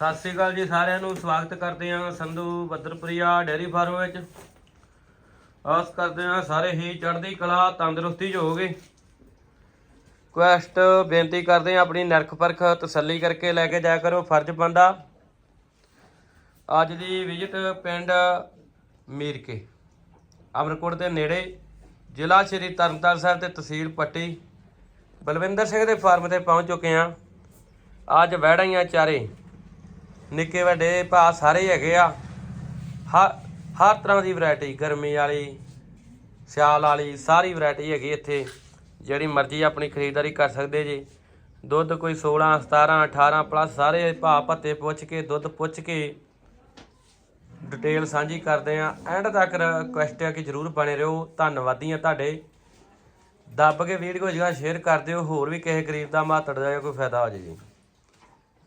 ਸਤਿ ਸ੍ਰੀ ਅਕਾਲ ਜੀ ਸਾਰਿਆਂ ਨੂੰ, ਸਵਾਗਤ ਕਰਦੇ ਹਾਂ ਸੰਧੂ ਬੱਦਰਪੁਰੀਆ ਡੇਅਰੀ ਫਾਰਮ ਵਿੱਚ। ਆਸ ਕਰਦੇ ਹਾਂ ਸਾਰੇ ਹੀ ਚੜ੍ਹਦੀ ਕਲਾ, ਤੰਦਰੁਸਤੀ 'ਚ ਹੋਗੇ ਕੁਐਸਟ ਬੇਨਤੀ ਕਰਦੇ ਹਾਂ ਆਪਣੀ ਨਰਖ ਪਰਖ ਤਸੱਲੀ ਕਰਕੇ ਲੈ ਕੇ ਜਾਇਆ ਕਰੋ, ਫਰਜ਼ ਬੰਦਾ ਅੱਜ ਦੀ ਵਿਜ਼ਿਟ ਪਿੰਡ ਮੀਰਕੇ, ਅਮਰਕੋਟ ਦੇ ਨੇੜੇ, ਜ਼ਿਲ੍ਹਾ ਸ਼੍ਰੀ ਤਰਨਤਾਰਨ ਸਾਹਿਬ ਤੇ ਤਹਿਸੀਲ ਪੱਟੀ, ਬਲਵਿੰਦਰ ਸਿੰਘ ਦੇ ਫਾਰਮ ਤੇ ਪਹੁੰਚ ਚੁੱਕੇ ਹਾਂ। ਅੱਜ ਵਹਿੜਾਈਆਂ ਚਾਰੇ ਨਿੱਕੇ ਵੱਡੇ ਭਾ ਸਾਰੇ ਹੈਗੇ ਆ। ਹਰ ਹਰ ਤਰ੍ਹਾਂ ਦੀ ਵੈਰਾਈਟੀ ਗਰਮੀ ਵਾਲੀ, ਸਿਆਲ ਵਾਲੀ, ਸਾਰੀ ਵੈਰਾਈਟੀ ਹੈਗੀ ਇੱਥੇ। ਜਿਹੜੀ ਮਰਜ਼ੀ ਆਪਣੀ ਖਰੀਦਦਾਰੀ ਕਰ ਸਕਦੇ ਜੀ। ਦੁੱਧ ਕੋਈ 16 17 18 ਪਲੱਸ ਸਾਰੇ ਭਾ ਭੱਤੇ ਪੁੱਛ ਕੇ, ਦੁੱਧ ਪੁੱਛ ਕੇ ਡਿਟੇਲ ਸਾਂਝੀ ਕਰਦੇ ਆ। ਐਂਡ ਤੱਕ ਰਿਕੁਐਸਟ ਹੈ ਕਿ ਜਰੂਰ ਬਣੇ ਰਹੋ। ਧੰਨਵਾਦੀ ਆ ਤੁਹਾਡੇ। ਦੱਬ ਕੇ ਵੀਡੀਓ ਜਿਹੜਾ ਸ਼ੇਅਰ ਕਰ ਦਿਓ। ਹੋਰ ਵੀ ਕਿਸੇ ਗਰੀਬ ਦਾ ਮਾਤੜ ਦਾ ਕੋਈ ਫਾਇਦਾ ਹੋ ਜੇ ਜੀ।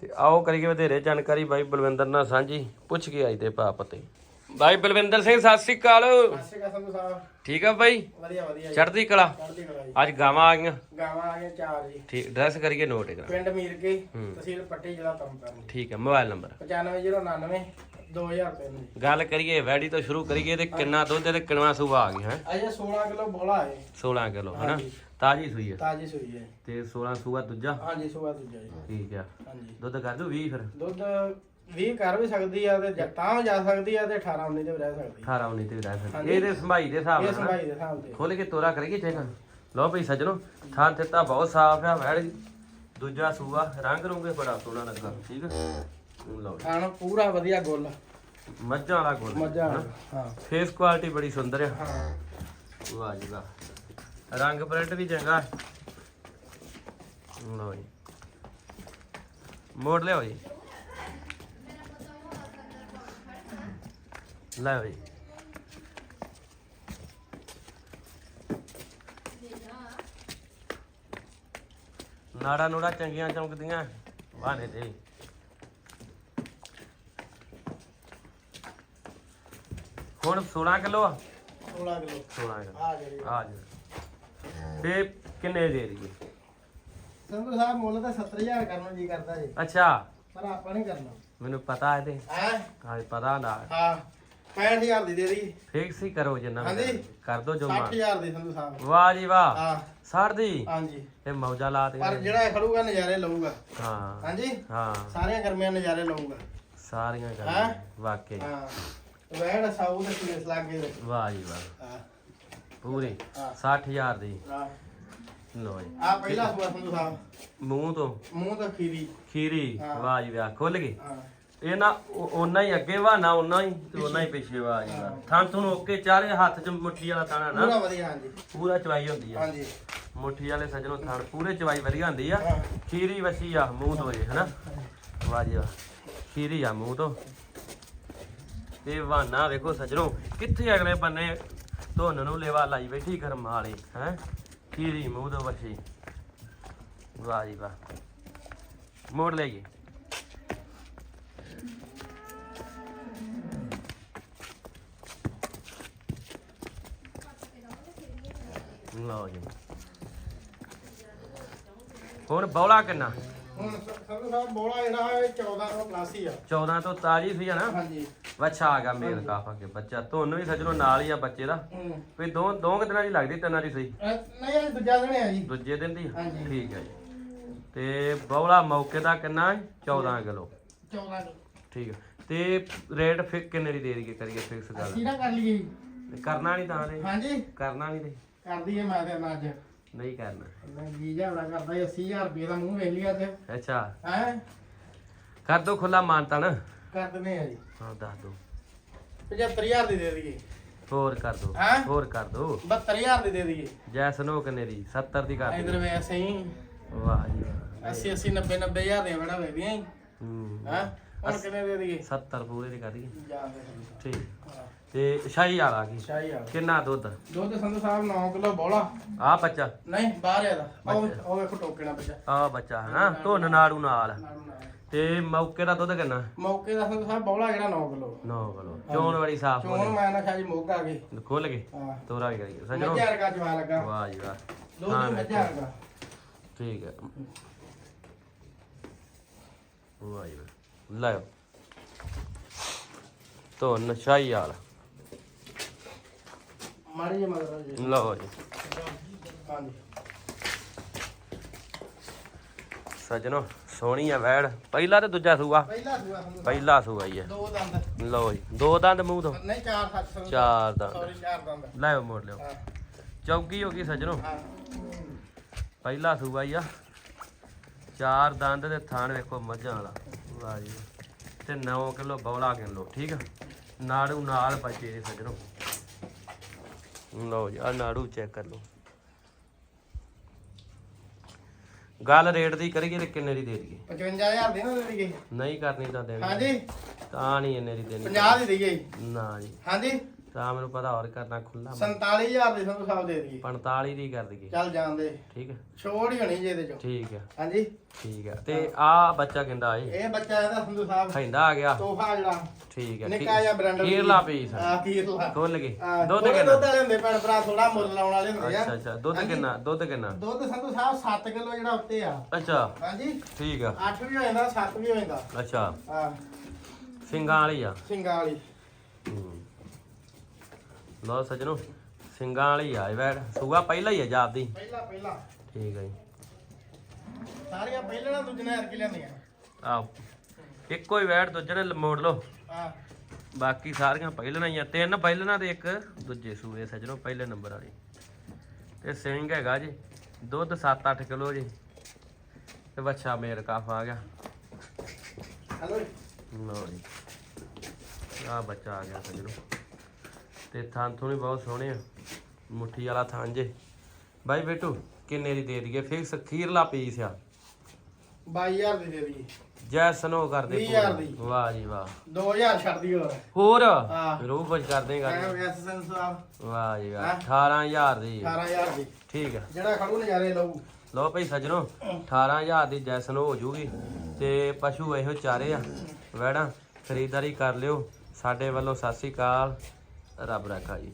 ਤੇ ਆਓ ਕਰੀਏ ਵਧੇਰੇ ਜਾਣਕਾਰੀ। ਬਾਈ ਬਲਵਿੰਦਰ ਨਾਲ ਸਾਂਝੀ ਪੁੱਛ ਕੇ ਆਈ ਤੇ ਭਾ ਪਤੇ ਬਾਈ ਬਲਵਿੰਦਰ ਸਿੰਘ ਸਤਿ ਸ੍ਰੀ ਅਕਾਲ। ਸਤਿ ਸ਼੍ਰੀ ਅਕਾਲ ਠੀਕ ਆ ਬਾਈ? ਵਧੀਆ ਵਧੀਆ ਚੜ੍ਹਦੀ ਕਲਾ? ਚੜ੍ਹਦੀ ਕਲਾ ਅੱਜ ਗਾਵਾਂ ਆ ਗਈਆਂ? ਗਾਵਾਂ ਆ ਗਈਆਂ ਚਾਰ ਜੀ। ਠੀਕ ਐਡਰੈਸ ਕਰੀਏ ਨੋਟ ਕਰਾ ਪਿੰਡ ਮੀਰ ਕੇ ਹੂੰ। ਤਹਿਸੀਲ ਪੱਟੀ ਜ਼ਿਲ੍ਹਾ ਤਰਨਤਾਰਨ। ਠੀਕ ਹੈ ਮੋਬਾਈਲ ਨੰਬਰ 9599 2003 ਜੀ ਗੱਲ ਕਰੀਏ ਵੈਡੀ ਤੋਂ ਸ਼ੁਰੂ ਕਰੀਏ ਤੇ ਕਿੰਨਾ ਦੁੱਧ ਤੇ ਕਿੰਨਾ ਸੂਆ ਆ ਗਿਆ ਹੈ? ਅਜੇ 16 ਕਿਲੋ ਬੋਲਾ ਹੈ। 16 ਕਿਲੋ ਹਨਾ? ਹਾਂਜੀ। ਤਾਜੀ ਸੂਈ ਹੈ। ਤਾਜੀ ਸੂਈ ਹੈ। ਤੇ 16 ਸੂਆ ਦੂਜਾ? ਹਾਂਜੀ ਸੁਬਾ ਦੂਜਾ ਜੀ। ਠੀਕ ਆ। ਹਾਂਜੀ। ਦੁੱਧ ਕਰ ਦੂ 20 ਫਿਰ? ਦੁੱਧ 20 ਕਰ ਵੀ ਸਕਦੀ ਆ ਤੇ ਜ- ਤਾਂ ਜਾ ਸਕਦੀ ਆ ਤੇ 18 19 ਤੇ ਵੀ ਰਹਿ ਸਕਦੀ 18 19 ਤੇ ਵੀ ਰਹਿ ਸਕਦੀ ਹਾਂਜੀ। ਇਹਦੇ ਸੰਭਾਈ ਦੇ ਹਿਸਾਬ ਇਹ ਨਾਲ ਨਾ। ਸੰਭਾਈ ਦੇ ਹਿਸਾਬ ਤੇ। ਖੋਲ ਕੇ ਤੋਰਾ ਕਰੀਏ ਚੈੱਕ ਲਓ ਭਈ ਸੱਜਣੋ ਥਾਂ ਦਿੱਤਾ ਬਹੁਤ ਸਾਫ਼ ਆ ਵੈੜ। ਦੂਜਾ ਸੂਆ ਰੰਗ ਰੁੰਗੇ ਬੜਾ ਸੋਹਣਾ ਲੱਗਾ ਠੀਕ ਹੈ ਲਓ ਜੀ। ਖਾਣ ਪੂਰਾ ਵਧੀਆ ਗੁੱਲ। ਮੱਝਾਂ ਵਾਲਾ ਗੁੜ ਮਜ਼ਾ ਆ ਹਾਂ। ਫੇਸ ਕੁਆਲਿਟੀ ਬੜੀ ਸੁੰਦਰ ਆ। ਹਾਂ। ਵਾਹ ਜੀ ਵਾਹ। ਰੰਗ ਪ੍ਰਿੰਟ ਵੀ ਚੰਗਾ। ਹੈ ਲਓ ਜੀ। ਮੋੜ ਲਿਓ ਜੀ। ਲਓ ਜੀ। ਨਾੜਾ ਨੂੜਾ ਚੰਗੀਆਂ ਚਮਕਦੀਆਂ ਵਾਹਨੇ ਤੇ। ਹੁਣ 16 ਕਿਲੋ ਆ? 16 ਕਿਲੋ। 16 ਕਿਲੋ। ਆ ਜਿਹੜੀ ਆ ਜੀ ਤੇ ਕਿੰਨੇ ਦੇ ਰਹੀ ਸੰਧੂ ਸਾਹਿਬ ਮੁੱਲ ਤਾਂ 70000 ਕਰਨ ਜੀ ਕਰਦਾ ਜੀ। ਅੱਛਾ। ਪਰ ਆਪਾਂ ਨਹੀਂ ਕਰਨਾ। ਮੈਨੂੰ ਪਤਾ ਇਹਦੇ। ਹੈ? ਹਾਂ ਪਤਾ ਨਾ। ਹਾਂ 65000 ਦੀ ਦੇ ਦੀ ਫਿਕਸ ਹੀ ਕਰੋ ਜਿੰਨਾ ਹਾਂਜੀ। ਕਰ ਦੋ ਜੋ ਮਾਨ 60000 ਦੀ ਸੰਧੂ ਸਾਹਿਬ। ਵਾਹ ਜੀ ਵਾਹ। ਹਾਂ। 60 ਦੀ ਹਾਂਜੀ। ਇਹ ਮੌਜਾ ਲਾ ਦੇ ਪਰ ਜਿਹੜਾ ਖੜੂਗਾ ਨਜ਼ਾਰੇ ਲਊਗਾ। ਹਾਂ। ਹਾਂਜੀ? ਹਾਂ। ਸਾਰੀਆਂ ਗਰਮੀਆਂ ਨਜ਼ਾਰੇ ਲਊਗਾ। ਸਾਰੀਆਂ ਹੈਂ? ਗੱਲ ਵਾਕਈ। ਹਾਂ। ਵੈੜ ਸਾਊ ਤੇ ਸੀਰੀਅਸ ਲੱਗ ਗਏ ਵਾਹ ਜੀ ਵਾਹ। ਹਾਂ। ਪੂਰੀ ਹਾਂ। 60000 ਦੀ। ਹਾਂ। ਲੋ ਜੀ। ਆ ਪਹਿਲਾ ਸੂਆ ਸੰਧੂ ਸਾਹਿਬ ਮੂੰਹ ਤੋਂ। ਮੂੰਹ ਤੋਂ ਖੀਰੀ। ਖੀਰੀ। ਹਾਂ। ਵਾਹ ਜੀ ਵਾਹ ਖੁੱਲ ਗਈ। ਹਾਂ। ਇਹ ਨਾ ਉਹਨਾਂ ਹੀ ਅੱਗੇ ਵਾ ਨਾ ਉਹਨਾਂ ਹੀ ਤੇ ਉਹਨਾਂ ਹੀ ਪਿੱਛੇ ਵਾ ਜੀ ਵਾਹ। ਥਾਂ ਤੁਹਾਨੂੰ ਓਕੇ ਚਾਰੇ ਹੱਥ ਚ ਮੁੱਠੀ ਵਾਲਾ ਤਾਣਾ ਪੂਰਾ ਨਾ। ਵਧੀਆ ਹਾਂਜੀ। ਪੂਰਾ ਚਵਾਈ ਹੁੰਦੀ ਆ। ਹਾਂਜੀ। ਮੁੱਠੀ ਵਾਲੇ ਸੱਜਣੋਂ ਥਣ ਪੂਰੇ ਚਵਾਈ ਵਧੀਆ ਹੁੰਦੀ ਆ। ਹਾਂ। ਖੀਰੀ ਵਸੀ ਆ ਮੂੰਹ ਤੋਂ ਜੇ ਹਨਾ? ਵਾਹ ਜੀ ਵਾਹ। ਖੀਰੀ ਆ ਮੂੰਹ ਤੋਂ। ਤੇ ਵਾਨਾ ਵੇਖੋ ਸੱਜਣੋਂ ਕਿੱਥੇ ਅਗਲੇ ਬੰਨੇ ਧੁੰਨ ਨੂੰ ਲੇਵਾ ਲਾਈ ਬੈਠੀ ਕਰਮ ਵਾਲੀ ਹੈ? ਖੀਰੀ ਮੂੰਹ ਤੋਂ ਵਸੀ ਵਾਹ ਜੀ ਵਾਹ। ਮੋੜ ਲਓ ਜੀ। ਹੁਣ ਬੌਲਾ ਕਿੰਨਾ? ਹੁਣ ਸ- ਸੰਧੂ ਸਾਹਿਬ ਬੋਲਾ ਜਿਹੜਾ ਹੈ 1400 ਪਲੱਸ ਹੀ ਆ। 14 ਤੋਂ ਤਾਜੀ ਸੀ ਨਾ? ਹਾਂਜੀ। ਬੱਚਾ ਆ ਗਿਆ ਮੇਲ ਕਾਫਾ ਕੇ ਬੱਚਾ। ਤੁਹਾਨੂੰ ਵੀ ਸੱਜਣੋ ਨਾਲ ਹੀ ਆ ਬੱਚੇ ਦਾ। ਹੂੰ। ਵੀ ਦੋ ਦੋ ਕੁ ਦਿਨਾਂ ਦੀ ਲੱਗਦੀ ਤਿੰਨਾਂ ਦੀ ਸਹੀ। ਅਹ ਨਹੀਂ ਇਹ ਦੂਜਾ ਦਿਨ ਹੈ ਜੀ। ਦੂਜੇ ਦਿਨ ਦੀ ਹਾਂਜੀ। ਠੀਕ ਹੈ ਜੀ। ਤੇ ਬੌਲਾ ਮੌਕੇ ਦਾ ਕਿੰਨਾ? ਹੈ? 14 ਕਿਲੋ। 14 ਕਿਲੋ। ਠੀਕ ਹੈ ਤੇ ਰੇਟ ਫਿਕ ਕਿੰਨੇ ਦੀ ਦੇ ਦਈਏ ਕਰੀਏ ਫਿਕਸ ਗੱਲ? ਅਸੀਂ ਨਾ ਕਰ ਲਈਏ ਕਰਨਾ ਨਹੀਂ ਤਾਂ ਦੇ ਹਾਂਜੀ। ਕਰਨਾ ਨਹੀਂ ਤੇ। ਕਰ ਦਈਏ ਮੈਂ ਤੇ ਅੱਜ ਨਹੀਂ ਕਰਨਾ। ਮੈਂ ਜੀ ਜਾਵੜਾ ਕਰਦਾ 80000 ਰੁਪਏ ਦਾ ਮੂੰਹ ਵੇਖ ਲਿਆ ਅੱਜ ਅੱਛਾ। ਹੈ? ਕਰ ਦੋ ਖੁੱਲਾ ਮਾਨਤਾ ਨਾ ਕਰ ਦਿੰਦੇ ਆ ਜੀ। ਹਾਂ ਦੱਸ ਦੋ। 75000 ਦੀ ਦੇ ਦਈਏ। ਹੋਰ ਕਰ ਦੋ ਹੈਂ? ਹੋਰ ਕਰ ਦੋ। 72000 ਦੀ ਦੇ ਦਈਏ। ਜੈਸਨ ਹੋ ਕਿੰਨੇ ਦੀ? 70 ਦੀ ਕਰ ਇਧਰ ਦੋ ਵੈਸੇ ਹੀ ਵਾਹ ਜੀ ਵਾਹ। 80 80 90 90000 ਦੀਆਂ ਬੜਾ ਵੇਦੀਆਂ ਹੀ ਹੂੰ। ਹੈ? ਹੁਣ ਕਿੰਨੇ ਦੇ ਦਈਏ? 70 ਪੂਰੇ ਦੀ ਕਰ ਦਈਏ। ਜਾ ਠੀਕ। ਤੇ ਸ਼ਾਹੀ ਵਾਲਾ ਆ ਗਈ ਸ਼ਾਹੀ ਆ ਕਿੰਨਾ ਦੁੱਧ? ਦੁੱਧ ਸੰਧੂ ਸਾਹਿਬ 9 ਕਿਲੋ ਬੋਲਾ ਆ ਬੱਚਾ। ਨਹੀਂ ਬਾਹਰ ਆ ਦਾ ਉਹ। ਉਹ ਵੇਖੋ ਟੋਕੇ ਨਾਲ ਬੱਚਾ। ਆ ਬੱਚਾ ਹਨਾ? ਧੁੰਨ ਨਾੜੂ ਨਾਲ। ਨਾੜੂ ਨਾਲ। ਤੇ ਮੌਕੇ ਦਾ ਦੁੱਧ ਕਿੰਨਾ? ਮੌਕੇ ਦਾ ਸੰਧੂ ਸਾਹਿਬ ਬੋਲਾ ਜਿਹੜਾ 9 ਕਿਲੋ। 9 ਕਿਲੋ। ਚੋਣ ਵਾਲੀ ਸਾਫ਼ ਚੋਣ ਮੈਂ ਨਾ ਖਾਜੀ ਮੋਗ ਆ ਗਏ ਖੁੱਲ ਹਾਂ। ਤੋਰਾ ਵੀ ਕਰੀਏ। ਸਜਣੋ। ਮੱਝਾਂ ਵਰਗਾ ਜਵਾ ਲੱਗਾ। ਵਾਹ ਜੀ ਵਾਹ। ਦੁੱਧ ਹਾਂ, ਵੀ ਮੱਝਾਂ ਵਰਗਾ ਠੀਕ ਹੈ। ਵਾਹ ਜੀ ਵਾਹ। ਲੈ। ਤੋ ਨਸ਼ਾਈ ਵਾਲਾ ਮਾੜੀ ਜਿਹੀ ਮਗਰ ਜੀ ਲਓ ਜੀ। ਹਾਂਜੀ। ਸਜਣੋ। ਸੋਹਣੀ ਆ ਵੈੜ। ਪਹਿਲਾ ਤੇ ਦੂਜਾ ਸੂਆ? ਪਹਿਲਾ ਸੂਆ ਸੰਧੂ ਪਹਿਲਾ ਸੂਆ ਹੀ ਆ। ਦੋ ਦੰਦ। ਲਓ ਜੀ ਦੋ ਦੰਦ ਮੂੰਹ ਤੋਂ? ਨਹੀਂ ਚਾਰ ਸੱਤ ਸੰਧੂ ਚਾਰ ਦੰਦ। ਸੌਰੀ ਚਾਰ ਦੰਦ। ਲੈ ਮੋੜ ਲਿਓ। ਹਾਂ। ਚੌਕੀ ਹੋ ਗਈ ਸਜਣੋ। ਹਾਂ। ਪਹਿਲਾ ਸੂਆ ਹੀ ਆ। ਚਾਰ ਦੰਦ ਤੇ ਥਾਣ ਵੇਖੋ ਮੱਝਾਂ ਵਾਲਾ। ਵਾਹ ਜੀ। ਤੇ 9 ਕਿਲੋ ਬੌਲਾ ਕਿਲੋ ਠੀਕ ਆ? ਨਾੜੂ ਨਾਲ ਬੱਚੇ ਸਜਣੋ। ਲਓ ਜੀ ਆ ਨਾੜੂ ਚੈੱਕ ਕਰ ਲਓ। ਗੱਲ ਰੇਟ ਦੀ ਕਰੀਏ ਤੇ ਕਿੰਨੇ ਦੀ ਦੇ ਦਈਏ? 55000 ਦੀ ਨਾ ਦੇ ਦਈਏ। ਨਹੀਂ ਕਰਨੀ ਤਾਂ ਦੇਣੀ ਹਾਂਜੀ। ਤਾਂ ਨਹੀਂ ਇੰਨੇ ਦੀ ਦੇਣੀ। 50 ਦੀ ਦਈਏ। ਨਾ ਜੀ। ਹਾਂਜੀ। ਤਾਂ ਮੈਨੂੰ ਪਤਾ ਹੋਰ ਕਰਨਾ ਖੁੱਲਾ 47000 ਦੀ ਸੰਧੂ ਸਾਹਿਬ ਦੇ ਦਈਏ। 45 ਦੀ ਕਰ ਦਈਏ। ਚੱਲ ਜਾਂਦੇ ਠੀਕ ਹੈ। ਛੋੜ ਹੀ ਹੋਣੀ ਜੇ ਇਹਦੇ ਚੋਂ। ਠੀਕ ਹੈ। ਹਾਂਜੀ। ਠੀਕ ਹੈ। ਤੇ ਆ ਬੱਚਾ ਕਿੰਦਾ ਏ? ਇਹ ਬੱਚਾ ਇਹਦਾ ਸੰਧੂ ਸਾਹਿਬ। ਖੈਂਦਾ ਆ ਗਿਆ। ਤੋਹਫਾ ਜਿਹੜਾ। ਠੀਕ ਹੈ। ਨਿੱਕਾ ਜਿਹਾ ਬ੍ਰਾਂਡਰ ਕੀਰਲਾ ਪੀਸ ਆ। ਕੀਰਲਾ। ਖੁੱਲ ਹਾਂ, ਦੁੱਧ ਕਿੰਨਾ? ਦੁੱਧ ਵਾਲੇ ਹੁੰਦੇ ਭੈਣ ਭਰਾ ਥੋੜਾ ਮੁੱਲ ਲਾਉਣ ਵਾਲੇ ਹੁੰਦੇ ਆ। ਅੱਛਾ ਅੱਛਾ। ਦੁੱਧ। ਕਿੰਨਾ? ਦੁੱਧ ਕਿੰਨਾ? ਦੁੱਧ ਸੰਧੂ ਸਾਹਿਬ 7 ਕਿਲੋ ਜਿਹੜਾ ਉੱਤੇ ਆ। ਅੱਛਾ। ਹਾਂਜੀ। ਠੀਕ ਆ। 8 ਵੀ ਹੋ ਜਾਂਦਾ 7 ਵੀ ਹੋ ਜਾਂਦਾ। ਅੱਛਾ। ਆ ਸਿੰਗਾਂ ਵਾਲੀ ਆ। ਸਿੰਘਾਂ ਵਾਲੀ। ਹੂੰ। ਲਓ ਸਜਣੋ ਸਿੰਗਾਂ ਵਾਲੀ ਆ ਇਹ ਵੈੜ ਸੂਆ ਪਹਿਲਾਂ ਹੀ ਆ ਜਾਪਦੀ ਪਹਿਲਾ ਪਹਿਲਾ। ਠੀਕ ਹੈ ਜੀ। ਸਾਰੀਆਂ ਪਹਿਲਾਂ ਦੂਜੇ ਨੇ ਅਰਕੀ ਲੈਂਦੀਆਂ ਆ ਇੱਕੋ ਹੀ ਵੈੜ ਦੂਜੇ ਨੇ ਮੋੜ ਲਓ। ਆ ਬਾਕੀ ਸਾਰੀਆਂ ਪਹਿਲਣਾ ਹੀ ਆ। ਤਿੰਨ ਪਹਿਲਣਾ ਤੇ ਇੱਕ ਦੂਜੇ ਸੂਏ ਸਜਣੋ ਪਹਿਲੇ ਨੰਬਰ ਵਾਲੀ। ਤੇ ਸਿੰਘ ਹੈਗਾ ਜੀ ਦੁੱਧ 7-8 ਕਿਲੋ ਜੀ। ਤੇ ਬੱਚਾ ਮੇਰ ਕਾਫ ਆ ਗਿਆ। ਹਲੋ। ਲਓ ਜੀ। ਆ ਬੱਚਾ ਆ ਗਿਆ ਸਜਣੋ। ਤੇ ਥਾਂ ਵੀ ਬਹੁਤ ਸੋਹਣੇ ਆ। ਮੁੱਠੀ ਵਾਲਾ ਥਾਂ ਜੇ। ਬਾਈ ਬੇਟੂ ਕਿੰਨੇ ਦੀ ਦੇ ਦਈਏ? ਫਿਕਸ ਖੀਰਲਾ ਪੀਸ ਆ। 22000 ਦੀ ਦੇ ਦਈਏ। ਜੈ ਸਨੋ ਪੂਰੀ। ਦੀ। ਵਾਹ ਜੀ ਵਾਹ। 2000 ਛੱਡ ਦੀ ਹੋਰ? ਹੋਰ ਹਾਂ। ਰੂਹ ਕੁਝ ਕਰ ਦੇਗਾ ਐਮ ਐਸ ਸੰਧੂ ਸਾਹਿਬ ਵਾਹ ਜੀ ਵਾਹ। ਹੈਂ? 18000 ਦੀ। 18000 ਦੀ। ਠੀਕ ਆ। ਜਿਹੜਾ ਖੜੂ ਨਜ਼ਾਰੇ ਲਊ। ਲਓ ਭਈ ਸਜਣੋ 18000 ਦੀ ਜੈਸਨ ਹੋ ਜੂਗੀ। ਤੇ ਪਸ਼ੂ ਇਹੋ ਚਾਰੇ ਆ। ਵੈੜਾਂ ਖਰੀਦਦਾਰੀ ਕਰ ਲਿਓ। ਸਾਡੇ ਵੱਲੋਂ ਸਤਿ ਸ੍ਰੀ ਅਕਾਲ। ਰੱਬ ਰੱਖਾ ਜੀ